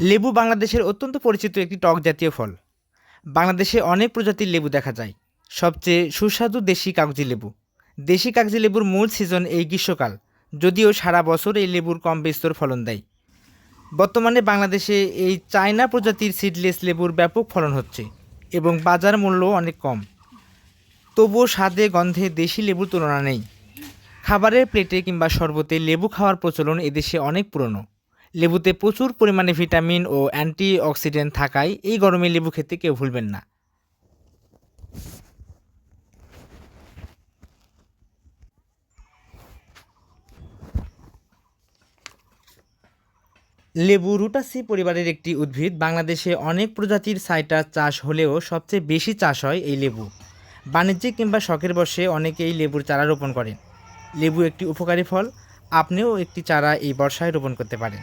লেবু বাংলাদেশের অত্যন্ত পরিচিত একটি টক জাতীয় ফল। বাংলাদেশে অনেক প্রজাতির লেবু দেখা যায়। সবচেয়ে সুস্বাদু দেশি কাগজি লেবু। দেশি কাগজি লেবুর মূল সিজন এই গ্রীষ্মকাল, যদিও সারা বছর এই লেবুর কম বিস্তর ফলন দেয়। বর্তমানে বাংলাদেশে এই চায়না প্রজাতির সিডলেস লেবুর ব্যাপক ফলন হচ্ছে এবং বাজার মূল্য অনেক কম। তবুও স্বাদে গন্ধে দেশি লেবুর তুলনা নেই। খাবারের প্লেটে কিংবা শরবতে লেবু খাওয়ার প্রচলন এদেশে অনেক পুরনো। লেবুতে প্রচুর পরিমাণে ভিটামিন ও অ্যান্টি অক্সিডেন্ট থাকায় এই গরমে লেবু খেতে কেউ ভুলবেন না। লেবু রুটাসি পরিবারের একটি উদ্ভিদ। বাংলাদেশে অনেক প্রজাতির সাইটাস চাষ হলেও সবচেয়ে বেশি চাষ হয় এই লেবু। বাণিজ্যিক কিংবা শখের বসে অনেকেই লেবুর চারা রোপণ করেন। লেবু একটি উপকারী ফল, আপনিও একটি চারা এই বর্ষায় রোপণ করতে পারেন।